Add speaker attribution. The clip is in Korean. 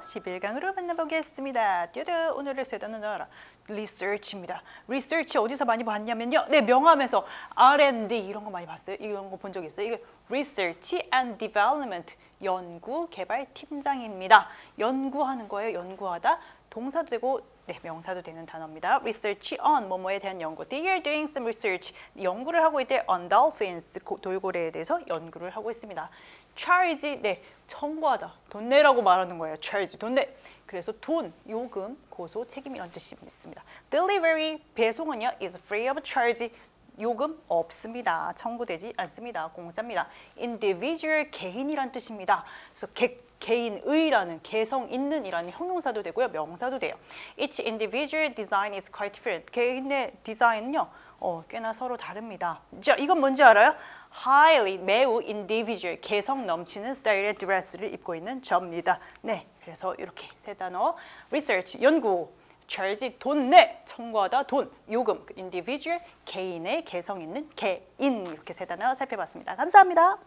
Speaker 1: 11강으로 만나보겠습니다. 뚜두 오늘의 세 단어는 알아. research입니다. research 어디서 많이 봤냐면요. 네, 명함에서 R&D 이런 거 많이 봤어요. 이런 거 본 적 있어요. 이게 research and development 연구 개발 팀장입니다. 연구하는 거예요. 연구하다. 동사도 되고 네, 명사도 되는 단어입니다. research on 뭐뭐에 대한 연구. They are doing some research. 연구를 하고 있대 on dolphins 고- 돌고래에 대해서 연구를 하고 있습니다. charge 네, 청구하다. 돈 내라고 말하는 거예요. charge 돈 내. 그래서 돈, 요금, 고소, 책임이라는 뜻이 있습니다. delivery 배송은요 is free of charge. 요금 없습니다. 청구되지 않습니다. 공짜입니다. individual 개인이란 뜻입니다. 그래서 개, 개인의라는 개성 있는이라는 형용사도 되고요. 명사도 돼요. Each individual design is quite different. 개인의 디자인은요. 어, 꽤나 서로 다릅니다. 자, 이건 뭔지 알아요? highly 매우 individual 개성 넘치는 스타일의 드레스를 입고 있는 저입니다. 네. 그래서 이렇게 세 단어 research 연구 charge 돈 내, 청구하다 돈, 요금 individual 개인의 개성 있는 개인 이렇게 세 단어 살펴봤습니다. 감사합니다.